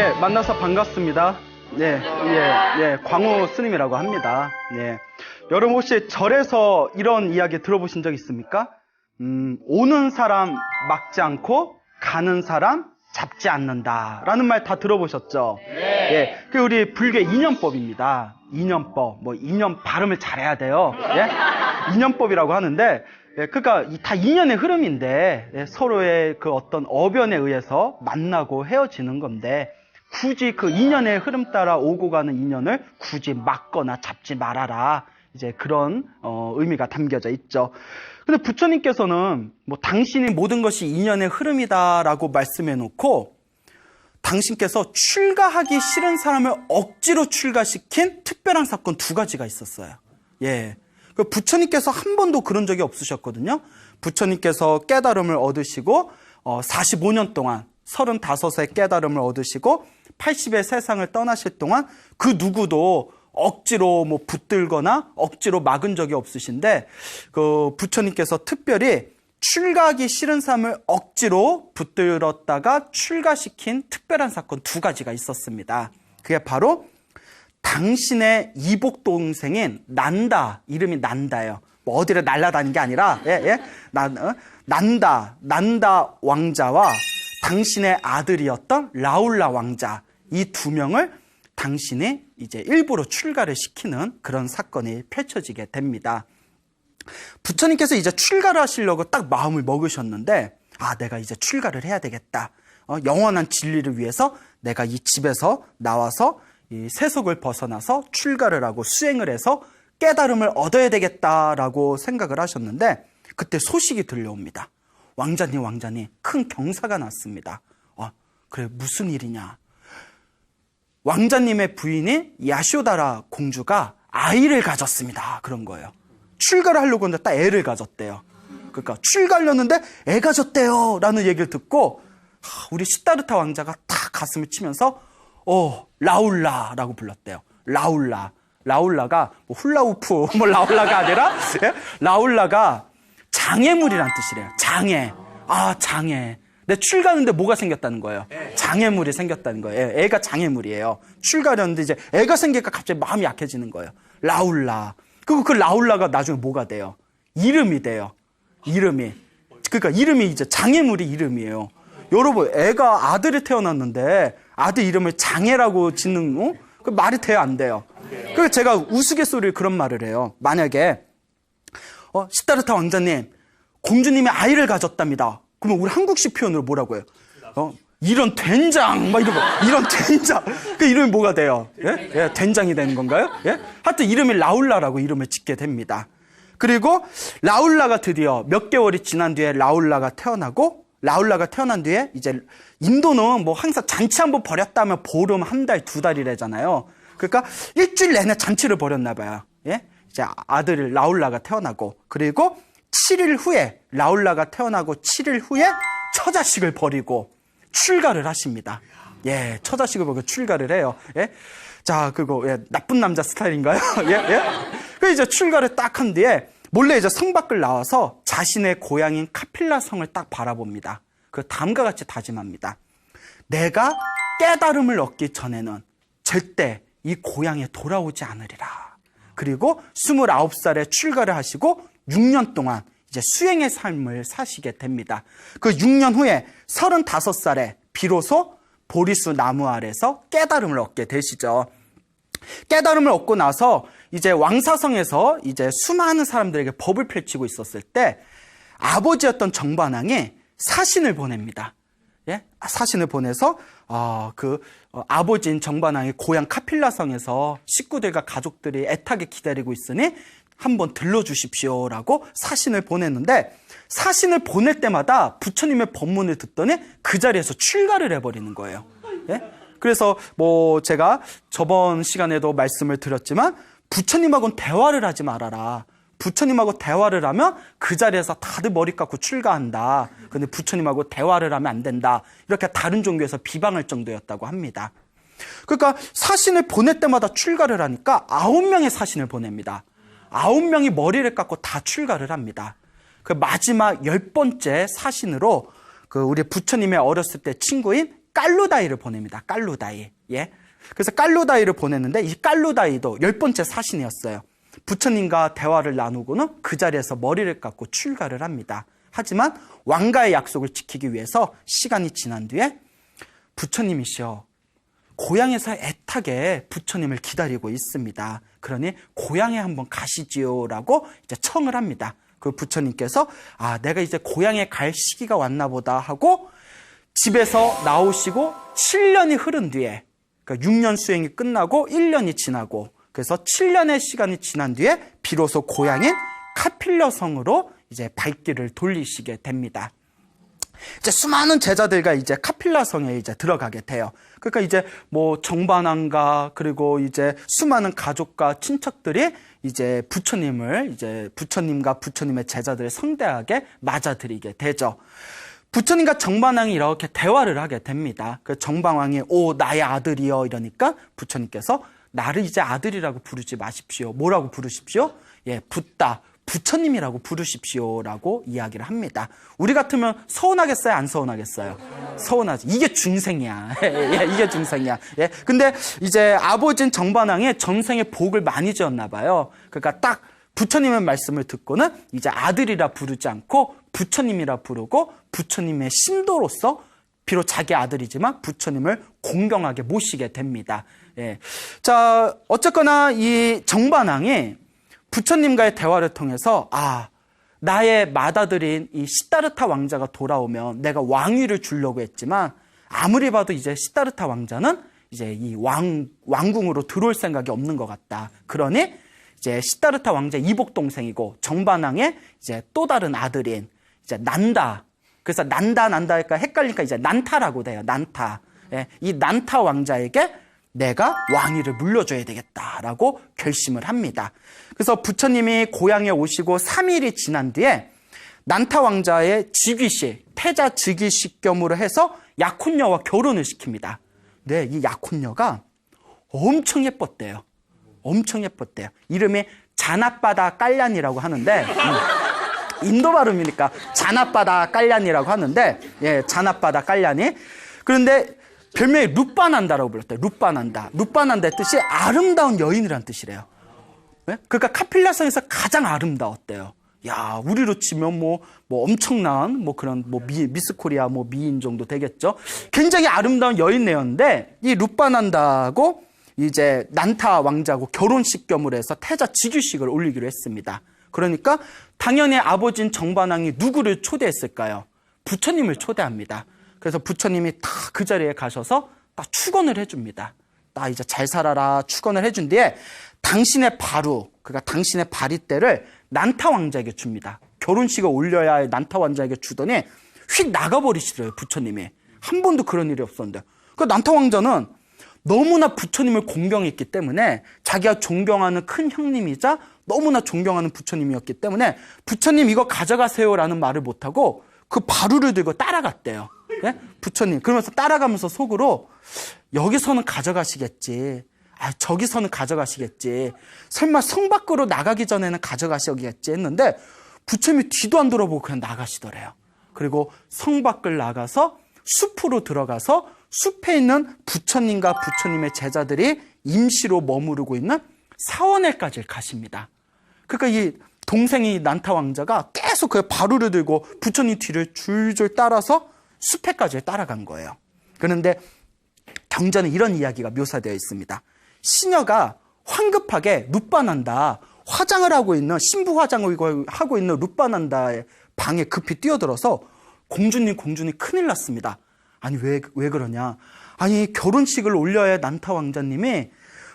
예, 만나서 반갑습니다. 예, 예, 예, 광우 스님이라고 합니다. 예. 여러분 혹시 절에서 이런 이야기 들어보신 적 있습니까? 음, 오는 사람 막지 않고 가는 사람 잡지 않는다. 라는 말 다 들어보셨죠? 예. 그 우리 불교 인연법입니다. 인연법. 뭐 인연 발음을 잘해야 돼요. 예? 인연법이라고 하는데 예, 그러니까 이- 다 인연의 흐름인데 예, 서로의 그 어떤 어변에 의해서 만나고 헤어지는 건데 굳이 그 인연의 흐름 따라 오고 가는 인연을 굳이 막거나 잡지 말아라. 이제 그런 어, 의미가 담겨져 있죠. 근데 부처님께서는 뭐 당신이 모든 것이 인연의 흐름이다라고 말씀해 놓고 당신께서 출가하기 싫은 사람을 억지로 출가시킨 특별한 사건 두 가지가 있었어요. 예. 그 부처님께서 한 번도 그런 적이 없으셨거든요. 부처님께서 깨달음을 얻으시고 어, 45년 동안 35세 깨달음을 얻으시고 80의 세상을 떠나실 동안 그 누구도 억지로 뭐 붙들거나 억지로 막은 적이 없으신데 그 부처님께서 특별히 출가하기 싫은 사람을 억지로 붙들었다가 출가시킨 특별한 사건 두 가지가 있었습니다. 그게 바로 당신의 이복 동생인 난다 이름이 난다예요. 뭐 어디를 날아다닌 게 아니라 예, 예. 난, 어? 난다 난다 왕자와 당신의 아들이었던 라울라 왕자 이 두 명을 당신이 이제 일부러 출가를 시키는 그런 사건이 펼쳐지게 됩니다. 부처님께서 이제 출가를 하시려고 딱 마음을 먹으셨는데, 아, 내가 이제 출가를 해야 되겠다. 어, 영원한 진리를 위해서 내가 이 집에서 나와서 이 세속을 벗어나서 출가를 하고 수행을 해서 깨달음을 얻어야 되겠다라고 생각을 하셨는데, 그때 소식이 들려옵니다. 왕자님, 왕자님, 큰 경사가 났습니다. 어, 그래, 무슨 일이냐. 왕자님의 부인이 야쇼다라 공주가 아이를 가졌습니다. 그런 거예요. 출가를 하려고 했는데 딱 애를 가졌대요. 그러니까 출가하려는데 애 가졌대요. 라는 얘기를 듣고 하, 우리 시다르타 왕자가 탁 가슴을 치면서 어 라울라라고 불렀대요. 라울라. 라울라가 뭐 훌라우프 뭐 라울라가 아니라 예? 라울라가 장애물이란 뜻이래요. 장애. 아 장애. 내 출가하는데 뭐가 생겼다는 거예요. 장애물이 생겼다는 거예요. 애- 애가 장애물이에요. 출가하려는데 이제 애가 생기니까 갑자기 마음이 약해지는 거예요. 라울라. 그리고 그 라울라가 나중에 뭐가 돼요? 이름이 돼요. 이름이. 그러니까 이름이 이제 장애물이 이름이에요. 여러분, 애가 아들이 태어났는데 아들 이름을 장애라고 짓는, 어? 그 말이 돼요, 안 돼요? 그래서 제가 우스갯소리를 그런 말을 해요. 만약에 어, 시다르타 왕자님, 공주님이 아이를 가졌답니다. 그러면 우리 한국식 표현으로 뭐라고 해요? 어, 이런 된장, 막 이런 거, 이런 된장. 그 이름이 뭐가 돼요? 예? 예, 된장이 되는 건가요? 예? 하여튼 이름이 라울라라고 이름을 짓게 됩니다. 그리고 라울라가 드디어 몇 개월이 지난 뒤에 라울라가 태어나고, 라울라가 태어난 뒤에 이제 인도는 뭐 항상 잔치 한번 벌였다면 보름 한 달, 두 달이래잖아요. 그러니까 일주일 내내 잔치를 벌였나 봐요. 예? 이제 아들 라울라가 태어나고 그리고 7일 후에 라울라가 태어나고 7일 후에 처자식을 버리고 출가를 하십니다. 예, 처자식을 버리고 출가를 해요. 예? 자, 그거 예, 나쁜 남자 스타일인가요? 예, 예. 그 이제 출가를 딱 한 뒤에 몰래 이제 성 밖을 나와서 자신의 고향인 카필라 성을 딱 바라봅니다. 그 다음과 같이 다짐합니다. 내가 깨달음을 얻기 전에는 절대 이 고향에 돌아오지 않으리라. 그리고 29살에 출가를 하시고 6년 동안 이제 수행의 삶을 사시게 됩니다. 그 6년 후에 35살에 비로소 보리수 나무 아래서 깨달음을 얻게 되시죠. 깨달음을 얻고 나서 이제 왕사성에서 이제 수많은 사람들에게 법을 펼치고 있었을 때 아버지였던 정반왕이 사신을 보냅니다. 예? 사신을 보내서 어, 그 어, 아버지인 정반왕의 고향 카필라성에서 식구들과 가족들이 애타게 기다리고 있으니 한번 들러주십시오라고 사신을 보냈는데 사신을 보낼 때마다 부처님의 법문을 듣더니 그 자리에서 출가를 해버리는 거예요. 예? 그래서 뭐 제가 저번 시간에도 말씀을 드렸지만 부처님하고는 대화를 하지 말아라. 부처님하고 대화를 하면 그 자리에서 다들 머리 깎고 출가한다. 근데 부처님하고 대화를 하면 안 된다. 이렇게 다른 종교에서 비방할 정도였다고 합니다. 그러니까 사신을 보낼 때마다 출가를 하니까 아홉 명의 사신을 보냅니다. 아홉 명이 머리를 깎고 다 출가를 합니다. 그 마지막 열 번째 사신으로 그 우리 부처님의 어렸을 때 친구인 깔루다이를 보냅니다. 깔루다이. 예. 그래서 깔루다이를 보냈는데 이 깔루다이도 열 번째 사신이었어요. 부처님과 대화를 나누고는 그 자리에서 머리를 깎고 출가를 합니다. 하지만 왕가의 약속을 지키기 위해서 시간이 지난 뒤에 부처님이시여 고향에서 애타게 부처님을 기다리고 있습니다. 그러니 고향에 한번 가시지요라고 이제 청을 합니다. 그 부처님께서 아 내가 이제 고향에 갈 시기가 왔나 보다 하고 집에서 나오시고 7년이 흐른 뒤에 그러니까 6년 수행이 끝나고 1년이 지나고 그래서 7년의 시간이 지난 뒤에 비로소 고향인 카필러 성으로 이제 발길을 돌리시게 됩니다. 이제 수많은 제자들과 이제 카필라 성에 이제 들어가게 돼요. 그러니까 이제 뭐 정반왕과 그리고 이제 수많은 가족과 친척들이 이제 부처님을 이제 부처님과 부처님의 제자들을 성대하게 맞아들이게 되죠. 부처님과 정반왕이 이렇게 대화를 하게 됩니다. 그 정반왕이 오 나의 아들이여 이러니까 부처님께서 나를 이제 아들이라고 부르지 마십시오. 뭐라고 부르십시오? 예, 붓다. 부처님이라고 부르십시오라고 이야기를 합니다. 우리 같으면 서운하겠어요? 안 서운하겠어요? 서운하지. 이게 중생이야. 예, 이게 중생이야. 예. 근데 이제 아버진 정반왕이 전생에 복을 많이 지었나 봐요. 그러니까 딱 부처님의 말씀을 듣고는 이제 아들이라 부르지 않고 부처님이라 부르고 부처님의 신도로서 비록 자기 아들이지만 부처님을 공경하게 모시게 됩니다. 예. 자, 어쨌거나 이 정반왕이 부처님과의 대화를 통해서 아 나의 맏아들인 이 시다르타 왕자가 돌아오면 내가 왕위를 주려고 했지만 아무리 봐도 이제 시다르타 왕자는 이제 이 왕 왕궁으로 들어올 생각이 없는 것 같다. 그러니 이제 시다르타 왕자 이복 동생이고 정반왕의 이제 또 다른 아들인 이제 난다. 그래서 난다 난다 할까 헷갈리니까 이제 난타라고 돼요. 난타. 예, 이 난타 왕자에게 내가 왕위를 물려줘야 되겠다라고 결심을 합니다. 그래서 부처님이 고향에 오시고 3일이 지난 뒤에 난타 왕자의 즉위식, 태자 즉위식 겸으로 해서 약혼녀와 결혼을 시킵니다. 네, 이 약혼녀가 엄청 예뻤대요. 엄청 예뻤대요. 이름이 자나바다 깔란이라고 하는데, 음, 인도 발음이니까 자나바다 깔란이라고 하는데, 예, 자나바다 깔란이. 그런데 별명이 루빠난다라고 불렀대요. 루빠난다. 루빠난다의 뜻이 아름다운 여인이라는 뜻이래요. 네? 그러니까 카필라성에서 가장 아름다웠대요. 야, 우리로 치면 뭐, 뭐 엄청난 뭐 그런 뭐 미, 미스 코리아 뭐 미인 정도 되겠죠. 굉장히 아름다운 여인네였는데 이 루빠난다고 이제 난타 왕자고 결혼식 겸으로 해서 태자 직유식을 올리기로 했습니다. 그러니까 당연히 아버진 정반왕이 누구를 초대했을까요? 부처님을 초대합니다. 그래서 부처님이 다 그 자리에 가셔서 딱 축원을 해줍니다. 나 이제 잘 살아라 축원을 해준 뒤에 당신의 바루, 그러니까 당신의 바리떼를 난타 왕자에게 줍니다. 결혼식을 올려야 할 난타 왕자에게 주더니 휙 나가버리시더래요, 부처님이. 한 번도 그런 일이 없었는데. 그 난타 왕자는 너무나 부처님을 공경했기 때문에 자기가 존경하는 큰 형님이자 너무나 존경하는 부처님이었기 때문에 부처님 이거 가져가세요라는 말을 못하고 그 바루를 들고 따라갔대요. 예? 부처님. 그러면서 따라가면서 속으로 여기서는 가져가시겠지. 아, 저기서는 가져가시겠지. 설마 성 밖으로 나가기 전에는 가져가시겠지 했는데 부처님이 뒤도 안 돌아보고 그냥 나가시더래요. 그리고 성 밖을 나가서 숲으로 들어가서 숲에 있는 부처님과 부처님의 제자들이 임시로 머무르고 있는 사원회까지 가십니다. 그러니까 이 동생이 난타 왕자가 계속 그 바루를 들고 부처님 뒤를 줄줄 따라서 숲에까지 따라간 거예요. 그런데 경전에 이런 이야기가 묘사되어 있습니다. 시녀가 황급하게 룻바난다 화장을 하고 있는 신부 화장을 하고 있는 룻바난다의 방에 급히 뛰어들어서 공주님 공주님 큰일 났습니다. 아니 왜 왜 그러냐? 아니 결혼식을 올려야 할 난타 왕자님이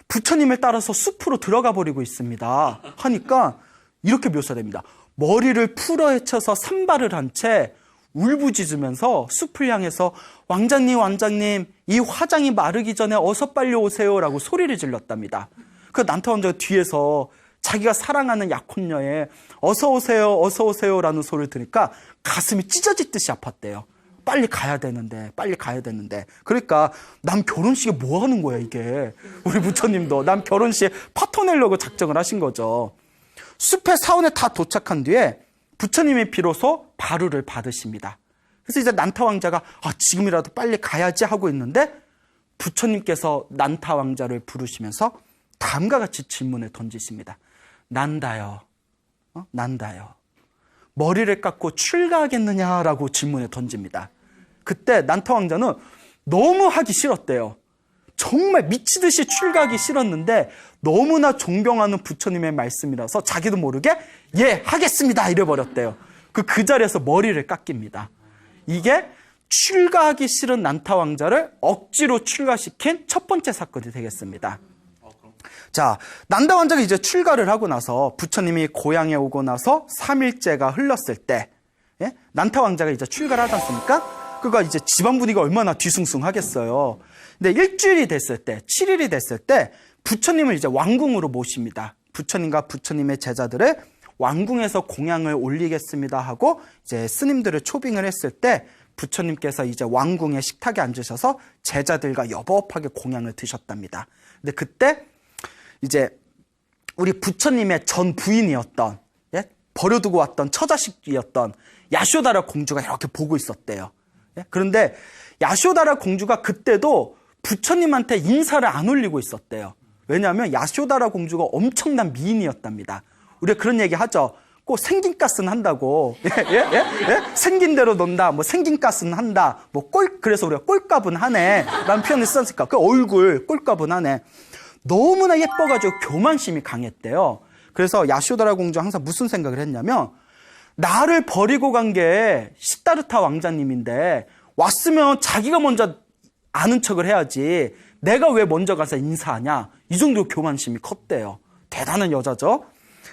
부처님을 따라서 숲으로 들어가 버리고 있습니다. 하니까 이렇게 묘사됩니다. 머리를 풀어 헤쳐서 산발을 한 채 울부짖으면서 숲을 향해서 왕자님, 왕자님, 이 화장이 마르기 전에 어서 빨리 오세요라고 소리를 질렀답니다. 그 난타 왕자가 뒤에서 자기가 사랑하는 약혼녀에 어서 오세요, 어서 오세요라는 소리를 들으니까 가슴이 찢어질 듯이 아팠대요. 빨리 가야 되는데, 빨리 가야 되는데. 그러니까 남 결혼식에 뭐 하는 거야, 이게. 우리 부처님도 남 결혼식에 파토 내려고 작정을 하신 거죠. 숲의 사원에 다 도착한 뒤에 부처님이 비로소 바루를 받으십니다. 그래서 이제 난타 왕자가 아, 지금이라도 빨리 가야지 하고 있는데 부처님께서 난타 왕자를 부르시면서 다음과 같이 질문을 던지십니다. 난다요. 어? 난다요. 머리를 깎고 출가하겠느냐라고 질문을 던집니다. 그때 난타 왕자는 너무 하기 싫었대요. 정말 미치듯이 출가하기 싫었는데 너무나 존경하는 부처님의 말씀이라서 자기도 모르게 예 하겠습니다 이래버렸대요. 그, 그 자리에서 머리를 깎입니다. 이게 출가하기 싫은 난타 왕자를 억지로 출가시킨 첫 번째 사건이 되겠습니다. 자, 난다 왕자가 이제 출가를 하고 나서 부처님이 고향에 오고 나서 3일째가 흘렀을 때, 예? 난타 왕자가 이제 출가를 하지 않습니까? 그가 이제 집안 분위기가 얼마나 뒤숭숭하겠어요. 근데 일주일이 됐을 때, 7일이 됐을 때, 부처님을 이제 왕궁으로 모십니다. 부처님과 부처님의 제자들을 왕궁에서 공양을 올리겠습니다 하고 이제 스님들을 초빙을 했을 때 부처님께서 이제 왕궁의 식탁에 앉으셔서 제자들과 여법하게 공양을 드셨답니다. 근데 그때 이제 우리 부처님의 전 부인이었던 예? 버려두고 왔던 처자식이었던 야쇼다라 공주가 이렇게 보고 있었대요. 예? 그런데 야쇼다라 공주가 그때도 부처님한테 인사를 안 올리고 있었대요. 왜냐하면 야쇼다라 공주가 엄청난 미인이었답니다. 우리가 그런 얘기 하죠. 꼭 생긴 가스는 한다고. 예, 예, 예? 예? 생긴 대로 논다. 뭐 생긴 가스는 한다. 뭐 꼴, 그래서 우리가 꼴값은 하네. 라는 표현을 썼으니까. 그 얼굴, 꼴값은 하네. 너무나 예뻐가지고 교만심이 강했대요. 그래서 야쇼다라 공주 항상 무슨 생각을 했냐면 나를 버리고 간 게 시타르타 왕자님인데 왔으면 자기가 먼저 아는 척을 해야지 내가 왜 먼저 가서 인사하냐 이 정도 교만심이 컸대요. 대단한 여자죠.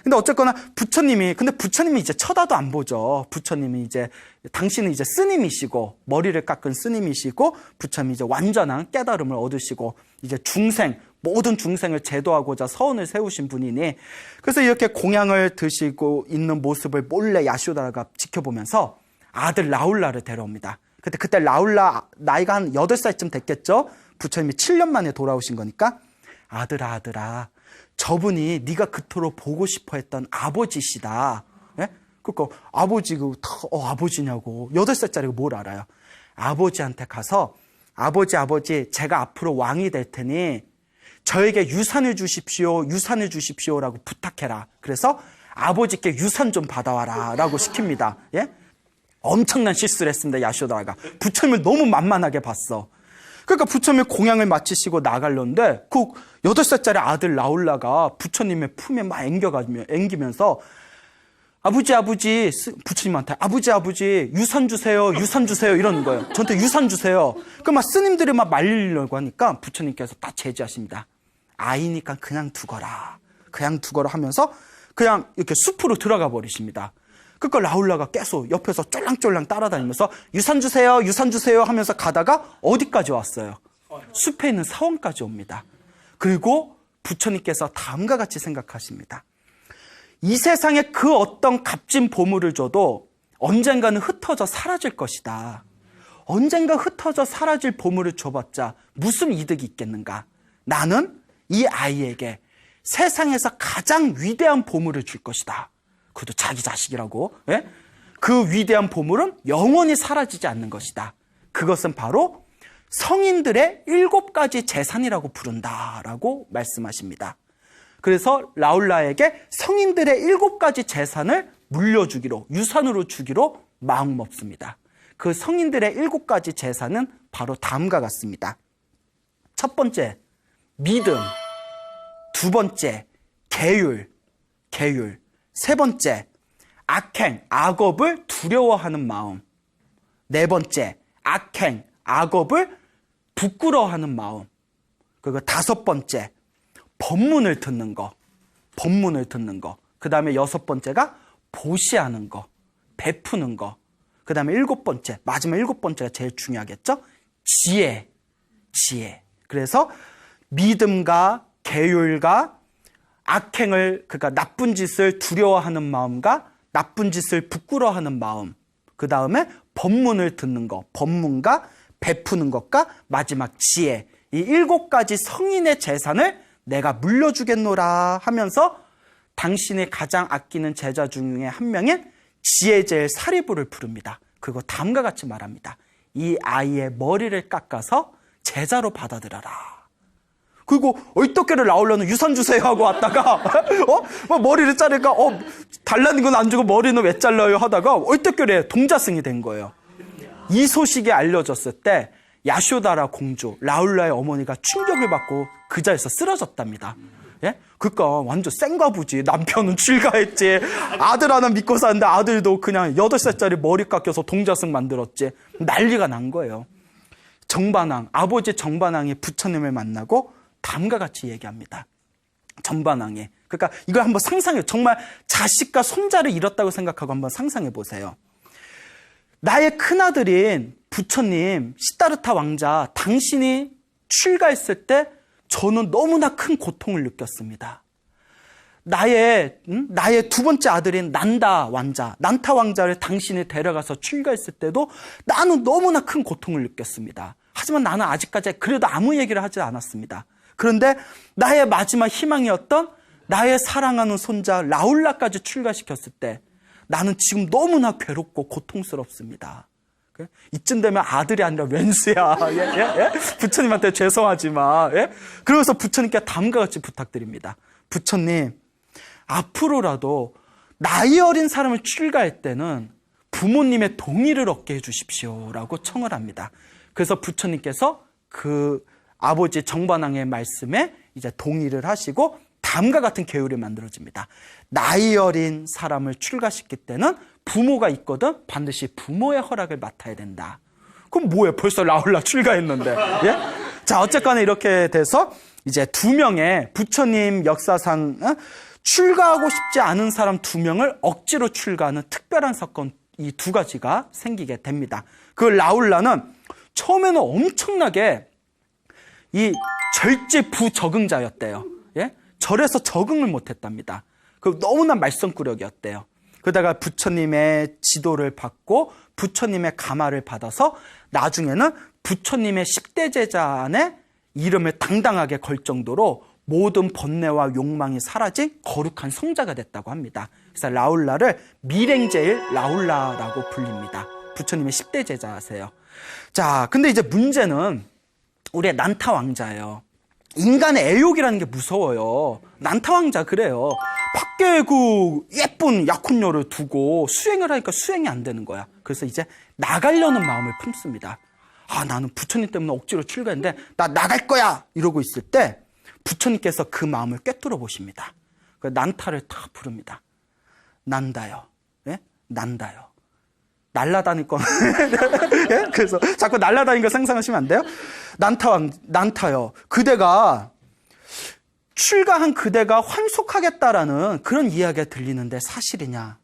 근데 어쨌거나 부처님이 근데 부처님이 이제 쳐다도 안 보죠. 부처님이 이제 당신은 이제 스님이시고 머리를 깎은 스님이시고 부처님이 이제 완전한 깨달음을 얻으시고 이제 중생 모든 중생을 제도하고자 서원을 세우신 분이니 그래서 이렇게 공양을 드시고 있는 모습을 몰래 야쇼다가 지켜보면서 아들 라울라를 데려옵니다. 그때 그때 라울라 나이가 한 8살쯤 됐겠죠? 부처님이 7년 만에 돌아오신 거니까 아들아 아들아 저분이 네가 그토록 보고 싶어 했던 아버지시다. 예? 그러니까 아버지 그 어, 아버지냐고 8살짜리가 뭘 알아요? 아버지한테 가서 아버지 아버지 제가 앞으로 왕이 될 테니 저에게 유산을 주십시오. 유산을 주십시오라고 부탁해라. 그래서 아버지께 유산 좀 받아와라 라고 시킵니다. 예? 엄청난 실수를 했습니다. 야쇼다가. 부처님을 너무 만만하게 봤어. 그러니까 부처님이 공양을 마치시고 나가려는데 그 8살짜리 아들 라울라가 부처님의 품에 막 앵겨가며, 앵기면서 아버지 아버지 부처님한테 아버지 아버지 유산 주세요 유산 주세요 이러는 거예요 저한테 유산 주세요 그막 스님들이 막 말리려고 하니까 부처님께서 딱 제지하십니다 아이니까 그냥 두거라. 그냥 두거라 하면서 그냥 이렇게 숲으로 들어가 버리십니다. 그러니까 라울라가 계속 옆에서 쫄랑쫄랑 따라다니면서 유산 주세요 유산 주세요 하면서 가다가 어디까지 왔어요? 숲에 있는 사원까지 옵니다. 그리고 부처님께서 다음과 같이 생각하십니다. 이 세상에 그 어떤 값진 보물을 줘도 언젠가는 흩어져 사라질 것이다. 언젠가 흩어져 사라질 보물을 줘봤자 무슨 이득이 있겠는가? 나는 이 아이에게 세상에서 가장 위대한 보물을 줄 것이다. 그것도 자기 자식이라고. 예? 그 위대한 보물은 영원히 사라지지 않는 것이다. 그것은 바로 성인들의 일곱 가지 재산이라고 부른다라고 말씀하십니다. 그래서 라울라에게 성인들의 일곱 가지 재산을 물려주기로 유산으로 주기로 마음 먹습니다. 그 성인들의 일곱 가지 재산은 바로 다음과 같습니다. 첫 번째 믿음, 두 번째 계율, 계율, 세 번째 악행, 악업을 두려워하는 마음, 네 번째 악행, 악업을 부끄러워하는 마음, 그리고 다섯 번째 법문을 듣는 거, 법문을 듣는 거. 그 다음에 여섯 번째가 보시하는 거, 베푸는 거. 그 다음에 일곱 번째, 마지막 일곱 번째가 제일 중요하겠죠? 지혜, 지혜. 그래서 믿음과 계율과 악행을, 그러니까 나쁜 짓을 두려워하는 마음과 나쁜 짓을 부끄러워하는 마음. 그 다음에 법문을 듣는 거, 법문과 베푸는 것과 마지막 지혜. 이 일곱 가지 성인의 재산을 내가 물려주겠노라 하면서 당신이 가장 아끼는 제자 중에 한 명인 지혜제의 사리부를 부릅니다. 그리고 다음과 같이 말합니다. 이 아이의 머리를 깎아서 제자로 받아들여라. 그리고 얼떡게를 나오려는 유산 주세요 하고 왔다가 어? 뭐 머리를 자르니까 어 달라는 건 안 주고 머리는 왜 잘라요 하다가 얼떡결에 동자승이 된 거예요. 이 소식이 알려졌을 때 야쇼다라 공주 라울라의 어머니가 충격을 받고 그 자리에서 쓰러졌답니다. 예? 그니까 완전 생가부지. 남편은 출가했지. 아들 하나 믿고 사는데 아들도 그냥 8살짜리 머리 깎여서 동자승 만들었지. 난리가 난 거예요. 정반왕, 아버지 정반왕이 부처님을 만나고 다음과 같이 얘기합니다. 정반왕이. 그러니까 이걸 한번 상상해. 정말 자식과 손자를 잃었다고 생각하고 한번 상상해 보세요. 나의 큰아들인 부처님, 시다르타 왕자, 당신이 출가했을 때 저는 너무나 큰 고통을 느꼈습니다. 나의, 음? 나의 두 번째 아들인 난다 왕자, 난타 왕자를 당신이 데려가서 출가했을 때도 나는 너무나 큰 고통을 느꼈습니다. 하지만 나는 아직까지 그래도 아무 얘기를 하지 않았습니다. 그런데 나의 마지막 희망이었던 나의 사랑하는 손자 라울라까지 출가시켰을 때 나는 지금 너무나 괴롭고 고통스럽습니다. 그? 이쯤 되면 아들이 아니라 왼수야. 예, 예, 예? 부처님한테 죄송하지만. 예? 그래서 부처님께 다음과 같이 부탁드립니다. 부처님, 앞으로라도 나이 어린 사람을 출가할 때는 부모님의 동의를 얻게 해주십시오라고 청을 합니다. 그래서 부처님께서 그 아버지 정반왕의 말씀에 이제 동의를 하시고 다음과 같은 계율이 만들어집니다. 나이 어린 사람을 출가시킬 때는 부모가 있거든 반드시 부모의 허락을 맡아야 된다. 그럼 뭐예요? 벌써 라울라 출가했는데. 예? 자, 어쨌거나 이렇게 돼서 이제 두 명의 부처님 역사상 어? 출가하고 싶지 않은 사람 두 명을 억지로 출가하는 특별한 사건 이 두 가지가 생기게 됩니다. 그 라울라는 처음에는 엄청나게 이 절제 부적응자였대요. 예? 절에서 적응을 못했답니다. 그 너무나 말썽꾸러기였대요. 그러다가 부처님의 지도를 받고 부처님의 가마를 받아서 나중에는 부처님의 10대 제자 안에 이름을 당당하게 걸 정도로 모든 번뇌와 욕망이 사라진 거룩한 성자가 됐다고 합니다. 그래서 라울라를 미랭제일 라울라라고 불립니다. 부처님의 10대 제자세요. 자, 근데 이제 문제는 우리의 난타 왕자예요. 인간의 애욕이라는 게 무서워요. 난타 왕자 그래요. 밖에 그 예쁜 약혼녀를 두고 수행을 하니까 수행이 안 되는 거야. 그래서 이제 나가려는 마음을 품습니다. 아, 나는 부처님 때문에 억지로 출가했는데 나 나갈 거야! 이러고 있을 때 부처님께서 그 마음을 꿰뚫어 보십니다. 그 난타를 다 부릅니다. 난다요. 예? 난다요. 날라다닐 거. 예? 그래서 자꾸 날라다니는 거 상상하시면 안 돼요? 난타왕, 난타요. 그대가 출가한 그대가 환속하겠다라는 그런 이야기가 들리는데 사실이냐?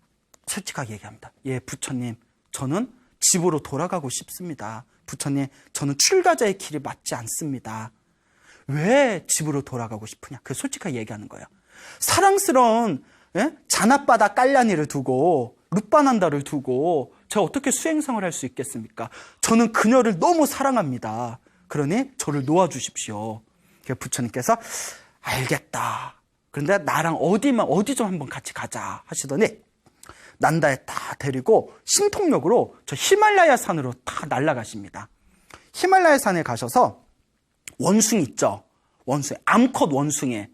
솔직하게 얘기합니다. 예, 부처님, 저는 집으로 돌아가고 싶습니다. 부처님, 저는 출가자의 길이 맞지 않습니다. 왜 집으로 돌아가고 싶으냐? 그 솔직하게 얘기하는 거예요. 사랑스러운 예? 잔앞바다 깔라니를 두고 룻바난다를 두고 제가 어떻게 수행성을 할 수 있겠습니까? 저는 그녀를 너무 사랑합니다. 그러니 저를 놓아주십시오. 부처님께서 알겠다. 그런데 나랑 어디만 어디 좀 한번 같이 가자 하시더니 난다에 다 데리고 신통력으로 저 히말라야 산으로 다 날아가십니다. 히말라야 산에 가셔서 원숭이 있죠. 원숭이 암컷 원숭이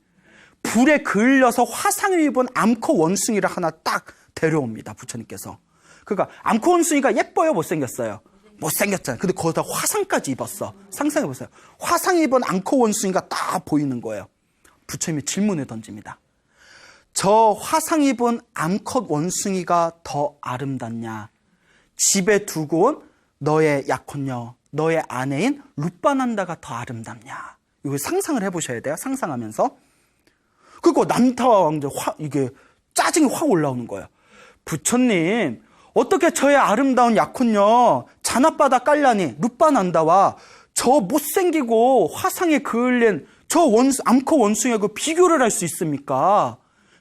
불에 그을려서 화상을 입은 암컷 원숭이를 하나 딱 데려옵니다. 부처님께서. 그러니까 암컷 원숭이가 예뻐요, 못생겼어요. 못생겼잖아요. 근데 거기다 화상까지 입었어. 상상해 보세요. 화상 입은 암컷 원숭이가 딱 보이는 거예요. 부처님이 질문을 던집니다. 저 화상 입은 암컷 원숭이가 더 아름답냐? 집에 두고 온 너의 약혼녀, 너의 아내인 루빠난다가 더 아름답냐? 이거 상상을 해보셔야 돼요. 상상하면서. 그리고 남타와 왕자 화, 이게 짜증이 확 올라오는 거예요. 부처님, 어떻게 저의 아름다운 약혼녀 잔앞바다 깔라니 루빠난다와 저 못생기고 화상에 그을린 저 원수, 암컷 원숭이하고 비교를 할 수 있습니까?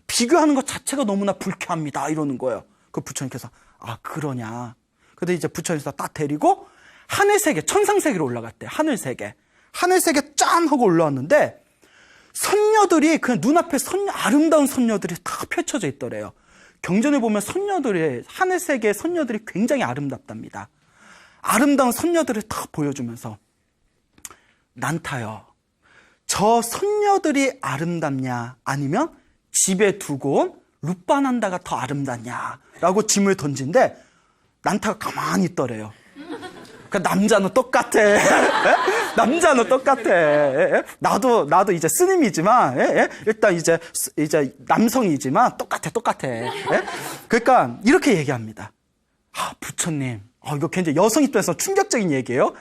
비교하는 것 자체가 너무나 불쾌합니다. 이러는 거예요. 그 부처님께서, 아, 그러냐. 근데 이제 부처님께서 딱 데리고 하늘 세계, 천상 세계로 올라갔대. 하늘 세계. 하늘 세계 짠! 하고 올라왔는데 선녀들이 그냥 눈앞에 선 아름다운 선녀들이 다 펼쳐져 있더래요. 경전에 보면 선녀들의 하늘세계의 선녀들이 굉장히 아름답답니다. 아름다운 선녀들을 다 보여주면서 난타요. 저 선녀들이 아름답냐 아니면 집에 두고 온 루파난다가 더 아름답냐라고 짐을 던진데 난타가 가만히 있더래요. 그 남자는 똑같아. 예? 남자는 똑같아. 예? 나도 나도 이제 스님이지만 예? 예? 일단 이제 스- 이제 남성이지만 똑같아 똑같아. 예? 그러니까 이렇게 얘기합니다. 아 부처님, 아, 이거 굉장히 여성 입장에서 충격적인 얘기예요.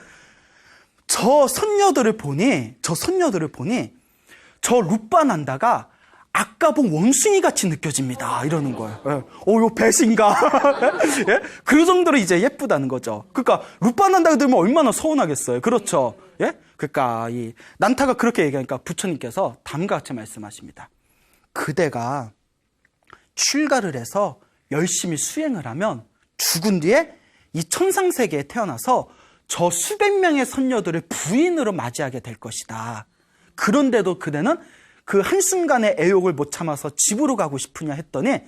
저 선녀들을 보니 저 선녀들을 보니 저 루빠난다가 아까 본 원숭이 같이 느껴집니다. 이러는 거예요. 예. 어, 이거 배신가? 예? 그 정도로 이제 예쁘다는 거죠. 그러니까 루빠난다가 들으면 얼마나 서운하겠어요. 그렇죠. 예? 그러니까 이 난타가 그렇게 얘기하니까 부처님께서 다음과 같이 말씀하십니다. 그대가 출가를 해서 열심히 수행을 하면 죽은 뒤에 이 천상 세계에 태어나서 저 수백 명의 선녀들을 부인으로 맞이하게 될 것이다. 그런데도 그대는 그 한순간의 애욕을 못 참아서 집으로 가고 싶으냐 했더니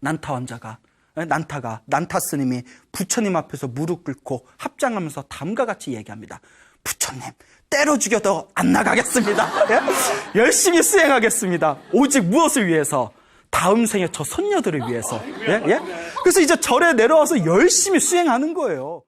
난타 왕자가 예, 난타가 난타 스님이 부처님 앞에서 무릎 꿇고 합장하면서 다음과 같이 얘기합니다. 부처님 때려 죽여도 안 나가겠습니다. 예? 열심히 수행하겠습니다. 오직 무엇을 위해서? 다음 생에 저 손녀들을 위해서. 예? 예? 그래서 이제 절에 내려와서 열심히 수행하는 거예요.